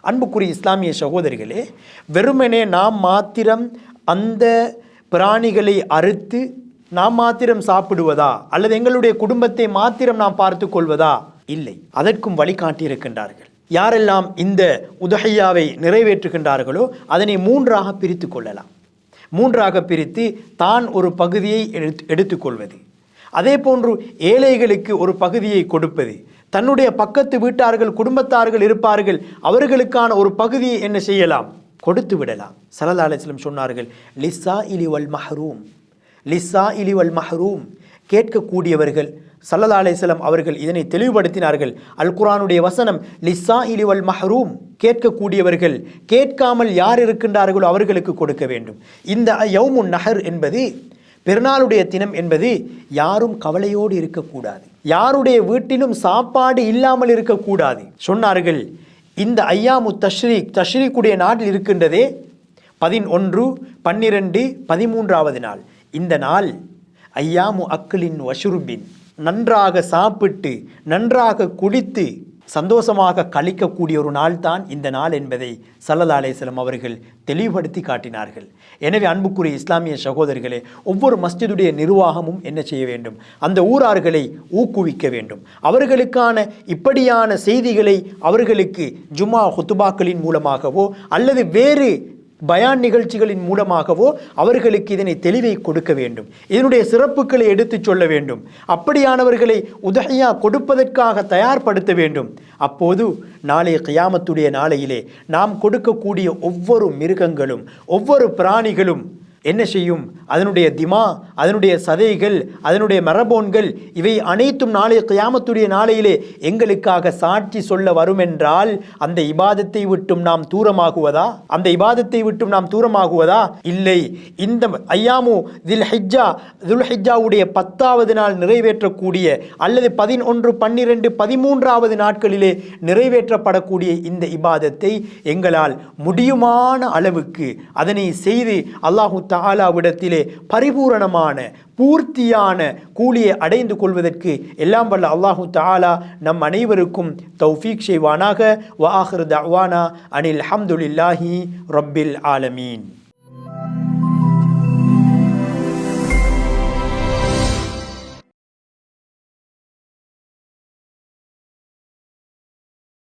அன்புக்குரிய இஸ்லாமிய சகோதரிகளே வெறுமனே நாம் மாத்திரம் அந்த பிராணிகளை அறுத்து நாம் மாத்திரம் சாப்பிடுவதா? அல்லது எங்களுடைய குடும்பத்தை மாத்திரம் நாம் பார்த்து கொள்வதா? இல்லை. அதற்கும் வழிகாட்டியிருக்கின்றார்கள் யாரெல்லாம் இந்த உதகையாவை நிறைவேற்றுகின்றார்களோ அதனை மூன்றாக பிரித்து கொள்ளலாம். மூன்றாக பிரித்து தான் ஒரு பகுதியை எடுத்து எடுத்துக்கொள்வது அதே போன்று ஏழைகளுக்கு ஒரு பகுதியை கொடுப்பது. தன்னுடைய பக்கத்து வீட்டார்கள் குடும்பத்தார்கள் இருப்பார்கள் அவர்களுக்கான ஒரு பகுதியை என்ன செய்யலாம்? கொடுத்து விடலாம். சல்லா அலிஸ்லம் சொன்னார்கள் லிஸ்ஸா இலிவல் மஹரூம். லிஸ்ஸா இலிவல் மஹரூம். கேட்கக்கூடியவர்கள் சல்லல்லா அலிஸ்லம் அவர்கள் இதனை தெளிவுபடுத்தினார்கள். அல் குரானுடைய வசனம் லிஸ்ஸா இலிவல் மஹரூம். கேட்கக்கூடியவர்கள் கேட்காமல் யார் இருக்கின்றார்களோ அவர்களுக்கு கொடுக்க வேண்டும். இந்த யவுமுன் நஹர் என்பது பெருநாளுடைய தினம் என்பது யாரும் கவலையோடு இருக்கக்கூடாது. யாருடைய வீட்டிலும் சாப்பாடு இல்லாமல் இருக்கக்கூடாது. சொன்னார்கள் இந்த ஐயாமு தஷ்ரீக் தஷ்ரீக்குடைய நாட்டில் இருக்கின்றதே பதினொன்று பன்னிரண்டு பதிமூன்றாவது நாள். இந்த நாள் ஐயாமு அக்களின் வஷுருபின் நன்றாக சாப்பிட்டு நன்றாக குடித்து சந்தோஷமாக கழிக்கக்கூடிய ஒரு நாள் தான் இந்த நாள் என்பதை சல்லல்லா அலேஸ்லம் அவர்கள் தெளிவுபடுத்தி காட்டினார்கள். எனவே அன்புக்குரிய இஸ்லாமிய சகோதரர்களே ஒவ்வொரு மஸ்ஜிதுடைய நிர்வாகமும் என்ன செய்ய வேண்டும்? அந்த ஊரார்களை ஊக்குவிக்க வேண்டும். அவர்களுக்கான இப்படியான செய்திகளை அவர்களுக்கு ஜுமா ஹுத்துபாக்களின் மூலமாகவோ அல்லது வேறு பயான் நிகழ்ச்சிகளின் மூலமாகவோ அவர்களுக்கு இதனை தெளிவை கொடுக்க வேண்டும். இதனுடைய சிறப்புகளை எடுத்துச் சொல்ல வேண்டும். அப்படியானவர்களை உதகையா கொடுப்பதற்காக தயார்படுத்த வேண்டும். அப்போது நாளைய கியாமத்துடைய நாளையிலே நாம் கொடுக்கக்கூடிய ஒவ்வொரு மிருகங்களும் ஒவ்வொரு பிராணிகளும் என்ன செய்யும்? அதனுடைய திமா அதனுடைய சதைகள் அதனுடைய மரபோன்கள் இவை அனைத்தும் நாளைய கியாமத்துடைய நாளையிலே எங்களுக்காக சாட்சி சொல்ல வரும் என்றால் அந்த இபாதத்தை விட்டும் நாம் தூரமாகுவதா? அந்த இபாதத்தை விட்டும் நாம் தூரமாகுவதா? இல்லை. இந்த ஐயாமு தில் ஹிஜ்ஜா துல் ஹிஜ்ஜாவுடைய பத்தாவது நாள் நிறைவேற்றக்கூடிய அல்லது பதினொன்று பன்னிரெண்டு பதிமூன்றாவது நாட்களிலே நிறைவேற்றப்படக்கூடிய இந்த இபாதத்தை எங்களால் முடியுமான அளவுக்கு அதனை செய்து அல்லாஹு தாலாவிடத்திலே பரிபூரணமான பூர்த்தியான கூலியை அடைந்து கொள்வதற்கு எல்லாம் வல்ல அல்லாஹு தாலா நம் அனைவருக்கும் தௌஃபீக் செய்வானாக. வாஹர் தவானா அனில் அஹமதுல்லாஹி ரப்பில் ஆலமீன்.